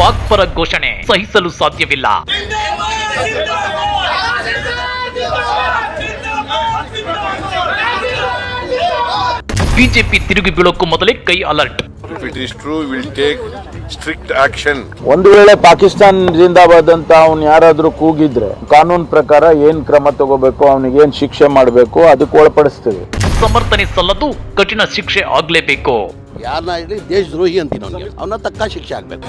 ಪಾಕ್ ಪರ ಘೋಷಣೆ ಸಹಿಸಲು ಸಾಧ್ಯವಿಲ್ಲ. ಬಿಜೆಪಿ ತಿರುಗಿ ಬೀಳೋಕ್ಕೂ ಮೊದಲೇ ಕೈ alert. It is true will take strict take ಒಂದು ವೇಳೆ ಪಾಕಿಸ್ತಾನ್ ಜಿಂದಾಬಾದ್ ಅಂತ ಅವ್ನು ಯಾರಾದ್ರೂ ಕೂಗಿದ್ರೆ ಕಾನೂನು ಪ್ರಕಾರ ಏನ್ ಕ್ರಮ ತಗೋಬೇಕು ಅವನಿಗೆ ಏನ್ ಶಿಕ್ಷೆ ಮಾಡಬೇಕು ಅದಕ್ಕೆ ಒಳಪಡಿಸ್ತೀವಿ. ಸಮರ್ಥನೆ ಸಲ್ಲದು ಕಠಿಣ ಶಿಕ್ಷೆ ಆಗ್ಲೇಬೇಕು. ಯಾರನ್ನ ಹೇಳಿ ದೇಶದ್ರೋಹಿ ಅಂತೀನಿ ಅವನಿಗೆ. ಅವನ ತಕ್ಕ ಶಿಕ್ಷೆ ಆಗ್ಬೇಕು.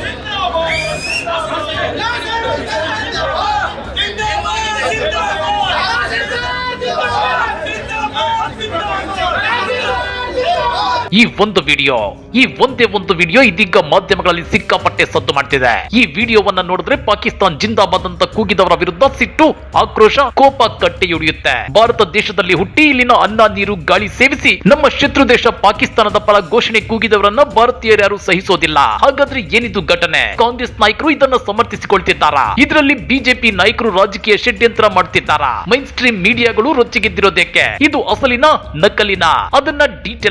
ಈ ಒಂದು ವಿಡಿಯೋ, ಈ ಒಂದೇ ಒಂದು ವಿಡಿಯೋ ಇದೀಗ ಮಾಧ್ಯಮಗಳಲ್ಲಿ ಸಿಕ್ಕಾಪಟ್ಟೆ ಸದ್ದು ಮಾಡ್ತಿದೆ. ಈ ವಿಡಿಯೋವನ್ನ ನೋಡಿದ್ರೆ ಪಾಕಿಸ್ತಾನ್ ಜಿಂದಾಬಾದ್ ಅಂತ ಕೂಗಿದವರ ವಿರುದ್ಧ ಸಿಟ್ಟು, ಆಕ್ರೋಶ, ಕೋಪ ಕಟ್ಟೆಯೊಡೆಯುತ್ತೆ ಭಾರತ ದೇಶದಲ್ಲಿ ಹುಟ್ಟಿ ಇಲ್ಲಿನ ಅನ್ನ, ನೀರು, ಗಾಳಿ ಸೇವಿಸಿ ನಮ್ಮ ಶತ್ರು ದೇಶ ಪಾಕಿಸ್ತಾನದ ಪರ ಘೋಷಣೆ ಕೂಗಿದವರನ್ನ ಭಾರತೀಯರು ಯಾರು ಸಹಿಸೋದಿಲ್ಲ. ಹಾಗಾದ್ರೆ ಏನಿದು ಘಟನೆ? ಕಾಂಗ್ರೆಸ್ ನಾಯಕರು ಇದನ್ನ ಸಮರ್ಥಿಸಿಕೊಳ್ತಿದ್ದಾರಾ ಇದರಲ್ಲಿ ಬಿಜೆಪಿ ನಾಯಕರು ರಾಜಕೀಯ ಷಡ್ಯಂತ್ರ ಮಾಡ್ತಿದ್ದಾರಾ ಮೈನ್ ಸ್ಟ್ರೀಮ್ ಮೀಡಿಯಾಗಳು ರೊಚ್ಚಿಗೆದ್ದಿರೋದಕ್ಕೆ ಇದು ಅಸಲಿನ ನಕಲಿನ? ಅದನ್ನ ಡೀಟೇಲ್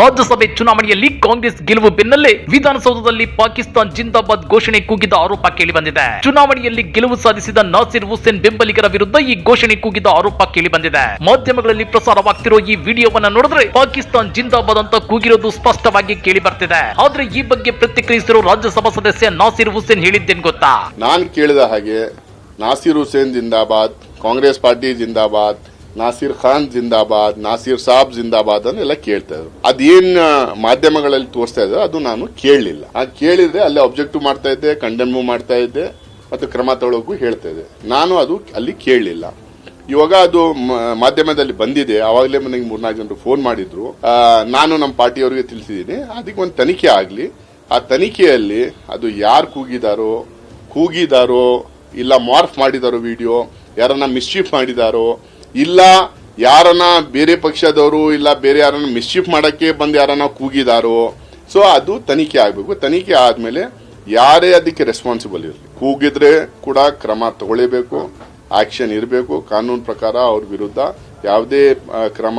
ರಾಜ್ಯಸಭೆ ಚುನಾವಣೆಯಲ್ಲಿ ಕಾಂಗ್ರೆಸ್ ಗೆಲುವು ಬೆನ್ನಲ್ಲೇ ವಿಧಾನಸೌಧದಲ್ಲಿ ಪಾಕಿಸ್ತಾನ್ ಜಿಂದಾಬಾದ್ ಘೋಷಣೆ ಕೂಗಿದ ಆರೋಪ ಕೇಳಿಬಂದಿದೆ. ಚುನಾವಣೆಯಲ್ಲಿ ಗೆಲುವು ಸಾಧಿಸಿದ ನಾಸಿರ್ ಹುಸೇನ್ ಬೆಂಬಲಿಗರ ವಿರುದ್ಧ ಈ ಘೋಷಣೆ ಕೂಗಿದ ಆರೋಪ ಕೇಳಿಬಂದಿದೆ. ಮಾಧ್ಯಮಗಳಲ್ಲಿ ಪ್ರಸಾರವಾಗ್ತಿರೋ ಈ ವಿಡಿಯೋವನ್ನ ನೋಡಿದ್ರೆ ಪಾಕಿಸ್ತಾನ್ ಜಿಂದಾಬಾದ್ ಅಂತ ಕೂಗಿರೋದು ಸ್ಪಷ್ಟವಾಗಿ ಕೇಳಿ ಬರ್ತಿದೆ ಆದ್ರೆ ಈ ಬಗ್ಗೆ ಪ್ರತಿಕ್ರಿಯಿಸಿರೋ ರಾಜ್ಯಸಭಾ ಸದಸ್ಯ ನಾಸಿರ್ ಹುಸೇನ್ ಹೇಳಿದ್ದೇನ್ ಗೊತ್ತಾ? ನಾನು ಕೇಳಿದ ಹಾಗೆ ನಾಸಿರ್ ಹುಸೇನ್ ಜಿಂದಾಬಾದ್, ಕಾಂಗ್ರೆಸ್ ಪಾರ್ಟಿ ಜಿಂದಾಬಾದ್ ನಾಸೀರ್ ಖಾನ್ ಜಿಂದಾಬಾದ್, ನಾಸೀರ್ ಸಾಬ್ ಜಿಂದಾಬಾದ್ ಅನ್ನೆಲ್ಲ ಕೇಳ್ತಾ ಇದ್ರು. ಅದೇನ್ ಮಾಧ್ಯಮಗಳಲ್ಲಿ ತೋರಿಸ್ತಾ ಇದ್ರು, ಅದು ನಾನು ಕೇಳಲಿಲ್ಲ ಆ ಕೇಳಿದ್ರೆ ಅಲ್ಲಿ ಅಬ್ಜೆಕ್ಟಿವ್ ಮಾಡ್ತಾ ಇದ್ದೆ ಕಂಡೆಮ್ ಮಾಡ್ತಾ ಇದ್ದೆ, ಮತ್ತು ಕ್ರಮ ತಗೊಳ್ಳೋಕು ಹೇಳ್ತಾ ಇದ್ದೆ. ನಾನು ಅದು ಅಲ್ಲಿ ಕೇಳಲಿಲ್ಲ ಇವಾಗ ಅದು ಮಾಧ್ಯಮದಲ್ಲಿ ಬಂದಿದೆ. ಅವಾಗಲೇ ನನಗೆ ಮೂರ್ನಾಲ್ಕು ಜನರು ಫೋನ್ ಮಾಡಿದ್ರು. ನಾನು ನಮ್ಮ ಪಾರ್ಟಿಯವರಿಗೆ ತಿಳಿಸಿದ್ದೀನಿ. ಅದಕ್ಕೆ ಒಂದು ತನಿಖೆ ಆಗಲಿ. ಆ ತನಿಖೆಯಲ್ಲಿ ಅದು ಯಾರು ಕೂಗಿದಾರೋ ಕೂಗಿದಾರೋ, ಇಲ್ಲ ಮಾರ್ಫ್ ಮಾಡಿದಾರೋ ವಿಡಿಯೋ ಯಾರನ್ನ ಮಿಸ್ಚೀಫ್ ಮಾಡಿದಾರೋ ಇಲ್ಲ, ಯಾರನ್ನ ಬೇರೆ ಪಕ್ಷದವರು ಇಲ್ಲ ಬೇರೆ ಯಾರನ್ನ ಮಿಸ್ಚೀಫ್ ಮಾಡೋಕ್ಕೆ ಬಂದು ಯಾರನ್ನ ಕೂಗಿದಾರೋ ಸೊ ಅದು ತನಿಖೆ ಆಗಬೇಕು. ತನಿಖೆ ಆದಮೇಲೆ ಯಾರೇ ಅದಕ್ಕೆ ರೆಸ್ಪಾನ್ಸಿಬಲ್ ಇರಲಿ. ಕೂಗಿದ್ರೆ ಕೂಡ ಕ್ರಮ ತಗೊಳ್ಳೇಬೇಕು ಆಕ್ಷನ್ ಇರಬೇಕು. ಕಾನೂನು ಪ್ರಕಾರ ಅವ್ರ ವಿರುದ್ಧ ಯಾವುದೇ ಕ್ರಮ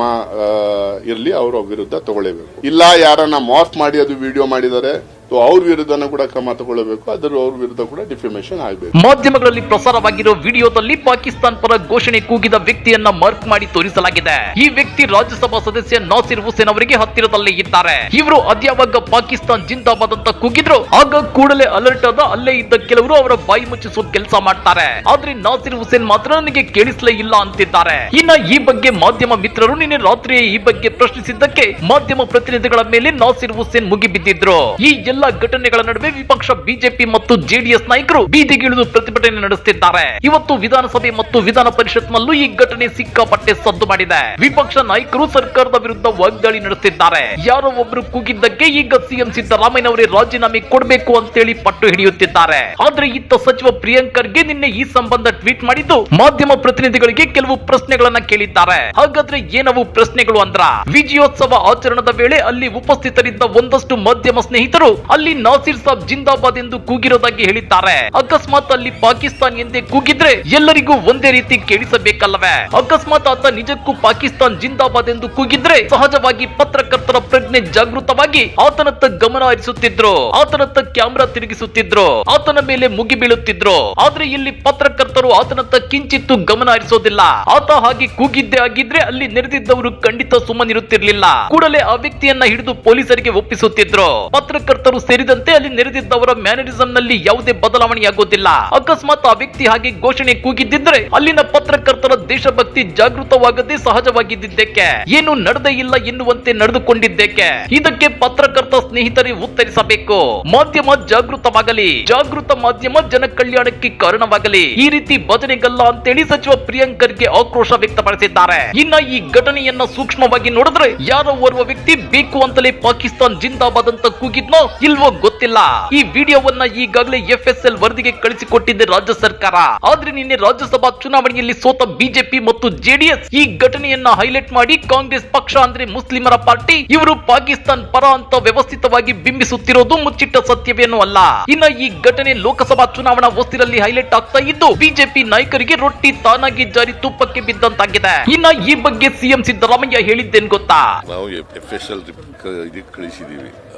ಇರಲಿ, ಅವರ ವಿರುದ್ಧ ತಗೊಳ್ಳೇಬೇಕು. ಇಲ್ಲ, ಯಾರನ್ನ ಮಾಫ್ ಮಾಡಿ ಅದು ವಿಡಿಯೋ ಮಾಡಿದ್ದಾರೆ ಸೊ ಅವ್ರ ವಿರುದ್ಧನೂ ಕೂಡ ಕ್ರಮ ತಗೊಳ್ಳಬೇಕು. ಅದರ ಅವ್ರ ವಿರುದ್ಧ ಕೂಡ ಡಿಫಿಮೇಷನ್ ಆಗಬೇಕು. ಮಾಧ್ಯಮಗಳಲ್ಲಿ ಪ್ರಸಾರವಾಗಿರೋ ವಿಡಿಯೋದಲ್ಲಿ ಪಾಕಿಸ್ತಾನ್ ಪರ ಘೋಷಣೆ ಕೂಗಿದ ವ್ಯಕ್ತಿಯನ್ನ ಮಾರ್ಕ್ ಮಾಡಿ ತೋರಿಸಲಾಗಿದೆ. ಈ ವ್ಯಕ್ತಿ ರಾಜ್ಯಸಭಾ ಸದಸ್ಯ ನಾಸಿರ್ ಹುಸೇನ್ ಅವರಿಗೆ ಹತ್ತಿರದಲ್ಲೇ ಇದ್ದಾರೆ. ಇವರು ಅದ್ಯಾವಾಗ ಪಾಕಿಸ್ತಾನ್ ಜಿಂದಾಬಾದ್ ಅಂತ ಕೂಗಿದ್ರು, ಆಗ ಕೂಡಲೇ ಅಲರ್ಟ್ ಆದ ಅಲ್ಲೇ ಇದ್ದ ಕೆಲವರು ಅವರ ಬಾಯಿ ಮುಚ್ಚಿಸುವ ಕೆಲಸ ಮಾಡ್ತಾರೆ. ಆದ್ರೆ ನಾಸಿರ್ ಹುಸೇನ್ ಮಾತ್ರ ನನಗೆ ಕೇಳಿಸಲೇ ಇಲ್ಲ ಅಂತಿದ್ದಾರೆ. ಇನ್ನ ಈ ಬಗ್ಗೆ ಮಾಧ್ಯಮ ಮಿತ್ರರು ನಿನ್ನೆ ರಾತ್ರಿಯೇ ಈ ಬಗ್ಗೆ ಪ್ರಶ್ನಿಸಿದ್ದಕ್ಕೆ ಮಾಧ್ಯಮ ಪ್ರತಿನಿಧಿಗಳ ಮೇಲೆ ನಾಸಿರ್ ಹುಸೇನ್ ಮುಗಿಬಿದ್ದಿದ್ರು. ಈ ಎಲ್ಲ ಘಟನೆಗಳ ನಡುವೆ ವಿಪಕ್ಷ ಬಿಜೆಪಿ ಮತ್ತು ಜೆಡಿಎಸ್ ನಾಯಕರು ಬೀದಿಗಿಳಿದು ಪ್ರತಿಭಟನೆ ನಡೆಸುತ್ತಿದ್ದಾರೆ. ಇವತ್ತು ವಿಧಾನಸಭೆ ಮತ್ತು ವಿಧಾನ ಪರಿಷತ್ನಲ್ಲೂ ಈ ಘಟನೆ ಸಿಕ್ಕಾಪಟ್ಟೆ ಸದ್ದು ಮಾಡಿದೆ. ವಿಪಕ್ಷ ನಾಯಕರು ಸರ್ಕಾರದ ವಿರುದ್ಧ ವಾಗ್ದಾಳಿ ನಡೆಸುತ್ತಿದ್ದಾರೆ. ಯಾರೋ ಒಬ್ರು ಕೂಗಿದ್ದಕ್ಕೆ ಈಗ ಸಿಎಂ ಸಿದ್ದರಾಮಯ್ಯನವರೇ ರಾಜೀನಾಮೆ ಕೊಡಬೇಕು ಅಂತೇಳಿ ಪಟ್ಟು ಹಿಡಿಯುತ್ತಿದ್ದಾರೆ. ಆದ್ರೆ ಇತ್ತ ಸಚಿವ ಪ್ರಿಯಾಂಕರ್ಗೆ ನಿನ್ನೆ ಈ ಸಂಬಂಧ ಟ್ವೀಟ್ ಮಾಡಿದ್ದು ಮಾಧ್ಯಮ ಪ್ರತಿನಿಧಿಗಳಿಗೆ ಕೆಲವು ಪ್ರಶ್ನೆಗಳನ್ನ ಕೇಳಿದ್ದಾರೆ. ಹಾಗಾದ್ರೆ ಏನವು ಪ್ರಶ್ನೆಗಳು ಅಂದ್ರ, ವಿಜಯೋತ್ಸವ ಆಚರಣದ ವೇಳೆ ಅಲ್ಲಿ ಉಪಸ್ಥಿತರಿದ್ದ ಒಂದಷ್ಟು ಮಾಧ್ಯಮ ಸ್ನೇಹಿತರು ಅಲ್ಲಿ ನಾಸಿರ್ ಸಾಬ್ ಜಿಂದಾಬಾದ್ ಎಂದು ಕೂಗಿರೋದಾಗಿ ಹೇಳಿದ್ದಾರೆ. ಅಕಸ್ಮಾತ್ ಅಲ್ಲಿ ಪಾಕಿಸ್ತಾನ್ ಎಂದೇ ಕೂಗಿದ್ರೆ ಎಲ್ಲರಿಗೂ ಒಂದೇ ರೀತಿ ಕೇಳಿಸಬೇಕಲ್ಲವೇ? ಅಕಸ್ಮಾತ್ ಆತ ನಿಜಕ್ಕೂ ಪಾಕಿಸ್ತಾನ್ ಜಿಂದಾಬಾದ್ ಎಂದು ಕೂಗಿದ್ರೆ ಸಹಜವಾಗಿ ಪತ್ರಕರ್ತರ ಪ್ರಜ್ಞೆ ಜಾಗೃತವಾಗಿ ಆತನತ್ತ ಗಮನ ಹರಿಸುತ್ತಿದ್ರು. ಆತನತ್ತ ಕ್ಯಾಮೆರಾ ತಿರುಗಿಸುತ್ತಿದ್ರು. ಆತನ ಮೇಲೆ ಮುಗಿ ಬೀಳುತ್ತಿದ್ರು. ಆದ್ರೆ ಇಲ್ಲಿ ಪತ್ರಕರ್ತರು ಆತನತ್ತ ಕಿಂಚಿತ್ತು ಗಮನ ಹರಿಸೋದಿಲ್ಲ. ಆತ ಹಾಗೆ ಕೂಗಿದ್ದೇ ಆಗಿದ್ರೆ ಅಲ್ಲಿ ನೆರೆದಿದ್ದವರು ಖಂಡಿತ ಸುಮ್ಮನಿರುತ್ತಿರ್ಲಿಲ್ಲ. ಕೂಡಲೇ ಆ ವ್ಯಕ್ತಿಯನ್ನ ಹಿಡಿದು ಪೊಲೀಸರಿಗೆ ಒಪ್ಪಿಸುತ್ತಿದ್ರು. ಪತ್ರಕರ್ತರು ಸೇರಿದಂತೆ ಅಲ್ಲಿ ನೆರೆದಿದ್ದವರ ಮ್ಯಾನರಿಸಂ ನಲ್ಲಿ ಯಾವುದೇ ಬದಲಾವಣೆಯಾಗುವುದಿಲ್ಲ ಅಕಸ್ಮಾತ್ ಆ ವ್ಯಕ್ತಿ ಹಾಗೆ ಘೋಷಣೆ ಕೂಗಿದ್ದಿದ್ರೆ ಅಲ್ಲಿನ ಪತ್ರಕರ್ತರ ದೇಶಭಕ್ತಿ ಜಾಗೃತವಾಗದೆ ಸಹಜವಾಗಿದ್ದಕ್ಕೆ ಏನು ನಡೆದೇ ಇಲ್ಲ ಎನ್ನುವಂತೆ ನಡೆದುಕೊಂಡಿದ್ದಕ್ಕೆ. ಇದಕ್ಕೆ ಪತ್ರಕರ್ತ ಸ್ನೇಹಿತರೇ ಉತ್ತರಿಸಬೇಕು. ಮಾಧ್ಯಮ ಜಾಗೃತವಾಗಲಿ. ಜಾಗೃತ ಮಾಧ್ಯಮ ಜನ ಕಲ್ಯಾಣಕ್ಕೆ ಕಾರಣವಾಗಲಿ. ಈ ರೀತಿ ಭಜನೆಗಲ್ಲ ಅಂತೇಳಿ ಸಚಿವ ಪ್ರಿಯಾಂಕರ್ಗೆ ಆಕ್ರೋಶ ವ್ಯಕ್ತಪಡಿಸಿದ್ದಾರೆ. ಇನ್ನ ಈ ಘಟನೆಯನ್ನ ಸೂಕ್ಷ್ಮವಾಗಿ ನೋಡಿದ್ರೆ ಯಾರೋ ಓರ್ವ ವ್ಯಕ್ತಿ ಬೇಕು ಅಂತಲೇ ಪಾಕಿಸ್ತಾನ್ ಜಿಂದಾಬಾದ್ ಅಂತ ಕೂಗಿದ್ನೋ ಇಲ್ವೋ ಗೊತ್ತಿಲ್ಲ. ಈ ವಿಡಿಯೋವನ್ನ ಈಗಾಗಲೇ ಎಫ್ ಎಸ್ ಎಲ್ ವರದಿಗೆ ಕಳಿಸಿಕೊಟ್ಟಿದೆ ರಾಜ್ಯ ಸರ್ಕಾರ. ಆದ್ರೆ ನಿನ್ನೆ ರಾಜ್ಯಸಭಾ ಚುನಾವಣೆಯಲ್ಲಿ ಸೋತ ಬಿಜೆಪಿ ಮತ್ತು ಜೆಡಿಎಸ್ ಈ ಘಟನೆಯನ್ನ ಹೈಲೈಟ್ ಮಾಡಿ ಕಾಂಗ್ರೆಸ್ ಪಕ್ಷ ಅಂದ್ರೆ ಮುಸ್ಲಿಮರ ಪಾರ್ಟಿ, ಇವರು ಪಾಕಿಸ್ತಾನ್ ಪರ ಅಂತ ವ್ಯವಸ್ಥಿತವಾಗಿ ಬಿಂಬಿಸುತ್ತಿರೋದು ಮುಚ್ಚಿಟ್ಟ ಸತ್ಯವೇನೂ ಅಲ್ಲ. ಇನ್ನ ಈ ಘಟನೆ ಲೋಕಸಭಾ ಚುನಾವಣಾ ಹೊಸ್ತಿರಲ್ಲಿ ಹೈಲೈಟ್ ಆಗ್ತಾ ಇದ್ದು, ಬಿಜೆಪಿ ನಾಯಕರಿಗೆ ರೊಟ್ಟಿ ತಾನಾಗಿ ಜಾರಿ ತುಪ್ಪಕ್ಕೆ ಬಿದ್ದಂತಾಗಿದೆ. ಇನ್ನ ಈ ಬಗ್ಗೆ ಸಿಎಂ ಸಿದ್ದರಾಮಯ್ಯ ಹೇಳಿದ್ದೇನ್ ಗೊತ್ತಾ? ನಾವು ಎಫ್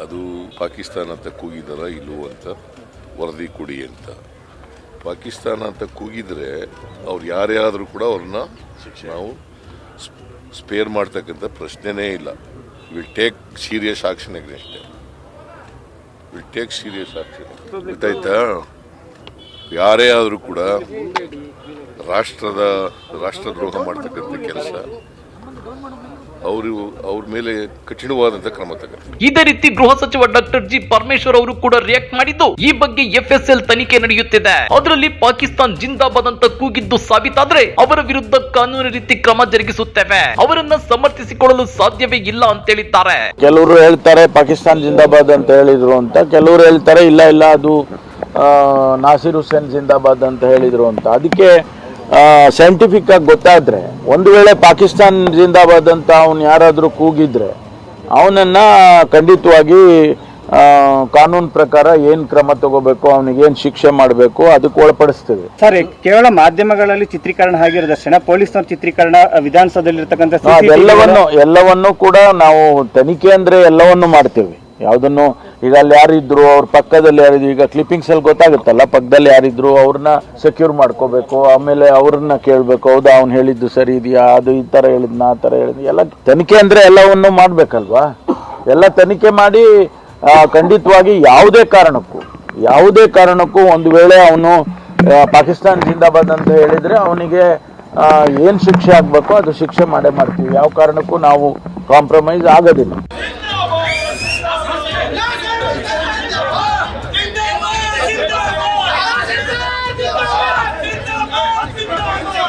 ಅದು ಪಾಕಿಸ್ತಾನ ಅಂತ ಕೂಗಿದಾರ ಇಲ್ಲವೋ ಅಂತ? ವರದಿ ಕೊಡಿ ಅಂತ. ಪಾಕಿಸ್ತಾನ ಅಂತ ಕೂಗಿದ್ರೆ ಅವ್ರು ಯಾರೇ ಆದರೂ ಕೂಡ ಅವ್ರನ್ನ ನಾವು ಸ್ಪೇರ್ ಮಾಡ್ತಕ್ಕಂಥ ಪ್ರಶ್ನೆನೇ ಇಲ್ಲ. Will take serious action arrest will take serious action. ಗೊತ್ತಾಯ್ತಾ? ಯಾರೇ ಆದರೂ ಕೂಡ ರಾಷ್ಟ್ರದ ರಾಷ್ಟ್ರದ್ರೋಹ ಮಾಡ್ತಕ್ಕಂಥ ಕೆಲಸ. ಅವರು ಅವ್ರ ಮೇಲೆ ಕಠಿಣವಾದಂತಹ ಕ್ರಮ ಇದೇ ರೀತಿ ಗೃಹ ಸಚಿವ ಡಾಕ್ಟರ್ ಜಿ ಪರಮೇಶ್ವರ್ ಅವರು ಕೂಡ ರಿಯಾಕ್ಟ್ ಮಾಡಿದ್ದು. ಈ ಬಗ್ಗೆ ಎಫ್ಎಸ್ಎಲ್ ತನಿಖೆ ನಡೆಯುತ್ತಿದೆ. ಅದರಲ್ಲಿ ಪಾಕಿಸ್ತಾನ್ ಜಿಂದಾಬಾದ್ ಅಂತ ಕೂಗಿದ್ದು ಸಾಬೀತಾದ್ರೆ ಅವರ ವಿರುದ್ಧ ಕಾನೂನು ರೀತಿ ಕ್ರಮ ಜರುಗಿಸುತ್ತೇವೆ. ಅವರನ್ನ ಸಮರ್ಥಿಸಿಕೊಳ್ಳಲು ಸಾಧ್ಯವೇ ಇಲ್ಲ ಅಂತ ಹೇಳಿದ್ದಾರೆ ಕೆಲವರು ಹೇಳ್ತಾರೆ ಪಾಕಿಸ್ತಾನ್ ಜಿಂದಾಬಾದ್ ಅಂತ ಹೇಳಿದ್ರು ಅಂತ. ಕೆಲವರು ಹೇಳ್ತಾರೆ ಇಲ್ಲ ಇಲ್ಲ ಅದು ಆ, ನಾಸಿರ್ ಹುಸೇನ್ ಜಿಂದಾಬಾದ್ ಅಂತ ಹೇಳಿದ್ರು ಅಂತ. ಅದಕ್ಕೆ ಸೈಂಟಿಫಿಕ್ ಆಗಿ ಗೊತ್ತಾದ್ರೆ ಒಂದು ವೇಳೆ ಪಾಕಿಸ್ತಾನದಿಂದ ಬಂದಂತ ಅವನು ಯಾರಾದರೂ ಕೂಗಿದ್ರೆ ಅವನನ್ನ ಖಂಡಿತವಾಗಿ ಕಾನೂನು ಪ್ರಕಾರ ಏನು ಕ್ರಮ ತಗೋಬೇಕು ಅವನಿಗೆ ಏನು ಶಿಕ್ಷೆ ಮಾಡಬೇಕು ಅದಕ್ಕೆ ಒಳಪಡಿಸ್ತೀವಿ. ಸರ್ ಕೇವಲ ಮಾಧ್ಯಮಗಳಲ್ಲಿ ಚಿತ್ರೀಕರಣ ಆಗಿರೋದಷ್ಟೇ ಪೊಲೀಸ್ನವ್ರ ಚಿತ್ರೀಕರಣ ವಿಧಾನಸೌಧದಲ್ಲಿ ಎಲ್ಲವನ್ನು ಎಲ್ಲವನ್ನು ಕೂಡ ನಾವು ತನಿಖೆ ಅಂದ್ರೆ ಎಲ್ಲವನ್ನು ಮಾಡ್ತೇವೆ. ಯಾವುದನ್ನು ಈಗ ಅಲ್ಲಿ ಯಾರಿದ್ರು ಅವ್ರ ಪಕ್ಕದಲ್ಲಿ ಯಾರಿದ್ರು, ಈಗ ಕ್ಲಿಪ್ಪಿಂಗ್ಸ್ ಅಲ್ಲಿ ಗೊತ್ತಾಗುತ್ತಲ್ಲ, ಪಕ್ಕದಲ್ಲಿ ಯಾರಿದ್ರು ಅವ್ರನ್ನ ಸೆಕ್ಯೂರ್ ಮಾಡ್ಕೋಬೇಕು, ಆಮೇಲೆ ಅವ್ರನ್ನ ಕೇಳಬೇಕು, ಹೌದಾ, ಅವ್ನು ಹೇಳಿದ್ದು ಸರಿ ಇದೆಯಾ, ಅದು ಈ ತರ ಹೇಳಿದ್ನ, ಆ ತರ ಹೇಳಿದ್ನ, ಎಲ್ಲ ತನಿಖೆ ಅಂದ್ರೆ ಎಲ್ಲವನ್ನು ಮಾಡ್ಬೇಕಲ್ವಾ? ಎಲ್ಲ ತನಿಖೆ ಮಾಡಿ ಖಂಡಿತವಾಗಿ ಯಾವುದೇ ಕಾರಣಕ್ಕೂ ಯಾವುದೇ ಕಾರಣಕ್ಕೂ ಒಂದು ವೇಳೆ ಅವನು ಪಾಕಿಸ್ತಾನ್ ಜಿಂದಾಬಾದ್ ಅಂತ ಹೇಳಿದ್ರೆ ಅವನಿಗೆ ಏನು ಶಿಕ್ಷೆ ಆಗಬೇಕು ಅದು ಶಿಕ್ಷೆ ಮಾಡೇ ಮಾಡ್ತೀವಿ. ಯಾವ ಕಾರಣಕ್ಕೂ ನಾವು ಕಾಂಪ್ರಮೈಸ್ ಆಗೋದಿಲ್ಲ.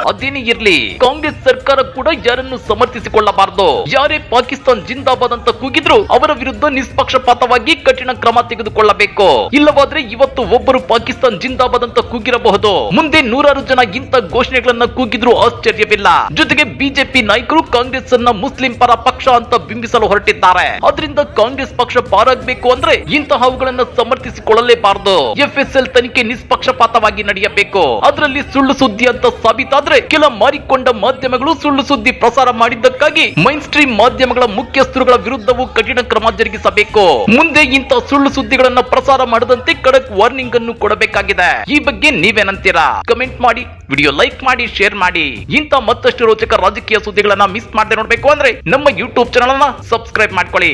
ಅದೇನೇ ಇರ್ಲಿ. ಕಾಂಗ್ರೆಸ್ ಸರ್ಕಾರ ಕೂಡ ಯಾರನ್ನು ಸಮರ್ಥಿಸಿಕೊಳ್ಳಬಾರದು. ಯಾರೇ ಪಾಕಿಸ್ತಾನ್ ಜಿಂದಾಬಾದ್ ಅಂತ ಕೂಗಿದ್ರು ಅವರ ವಿರುದ್ಧ ನಿಷ್ಪಕ್ಷಪಾತವಾಗಿ ಕಠಿಣ ಕ್ರಮ ತೆಗೆದುಕೊಳ್ಳಬೇಕು. ಇಲ್ಲವಾದ್ರೆ ಇವತ್ತು ಒಬ್ಬರು ಪಾಕಿಸ್ತಾನ್ ಜಿಂದಾಬಾದ್ ಅಂತ ಕೂಗಿರಬಹುದು. ಮುಂದೆ ನೂರಾರು ಜನ ಇಂತ ಘೋಷಣೆಗಳನ್ನ ಕೂಗಿದ್ರು ಆಶ್ಚರ್ಯವಿಲ್ಲ. ಜೊತೆಗೆ ಬಿಜೆಪಿ ನಾಯಕರು ಕಾಂಗ್ರೆಸ್ ಅನ್ನ ಮುಸ್ಲಿಂ ಪರ ಪಕ್ಷ ಅಂತ ಬಿಂಬಿಸಲು ಹೊರಟಿದ್ದಾರೆ. ಅದರಿಂದ ಕಾಂಗ್ರೆಸ್ ಪಕ್ಷ ಪಾರಾಗಬೇಕು ಅಂದ್ರೆ ಇಂತಹವುಗಳನ್ನ ಸಮರ್ಥಿಸಿಕೊಳ್ಳಲೇಬಾರದು. ಎಫ್ಎಸ್ಎಲ್ ತನಿಖೆ ನಿಷ್ಪಕ್ಷಪಾತವಾಗಿ ನಡೆಯಬೇಕು. ಅದರಲ್ಲಿ ಸುಳ್ಳು ಸುದ್ದಿ ಅಂತ ಸಾಬೀತಾದ್ರೆ ಕೆಲ ಮಾರಿಕೊಂಡ ಮಾಧ್ಯಮಗಳು ಸುಳ್ಳು ಸುದ್ದಿ ಪ್ರಸಾರ ಮಾಡಿದ್ದಕ್ಕಾಗಿ ಮೈನ್ ಸ್ಟ್ರೀಮ್ ಮಾಧ್ಯಮಗಳ ಮುಖ್ಯಸ್ಥರುಗಳ ವಿರುದ್ಧವೂ ಕಠಿಣ ಕ್ರಮ ಜರುಗಿಸಬೇಕು. ಮುಂದೆ ಇಂತಹ ಸುಳ್ಳು ಸುದ್ದಿಗಳನ್ನ ಪ್ರಸಾರ ಮಾಡದಂತೆ ಕಡಕ್ ವಾರ್ನಿಂಗ್ ಅನ್ನು ಕೊಡಬೇಕಾಗಿದೆ. ಈ ಬಗ್ಗೆ ನೀವೇನಂತೀರಾ? ಕಮೆಂಟ್ ಮಾಡಿ, ವಿಡಿಯೋ ಲೈಕ್ ಮಾಡಿ, ಶೇರ್ ಮಾಡಿ. ಇಂತ ಮತ್ತಷ್ಟು ರೋಚಕ ರಾಜಕೀಯ ಸುದ್ದಿಗಳನ್ನ ಮಿಸ್ ಮಾಡದೆ ನೋಡ್ಬೇಕು ಅಂದ್ರೆ ನಮ್ಮ ಯೂಟ್ಯೂಬ್ ಚಾನಲ್ ಅನ್ನ ಸಬ್ಸ್ಕ್ರೈಬ್ ಮಾಡ್ಕೊಳ್ಳಿ.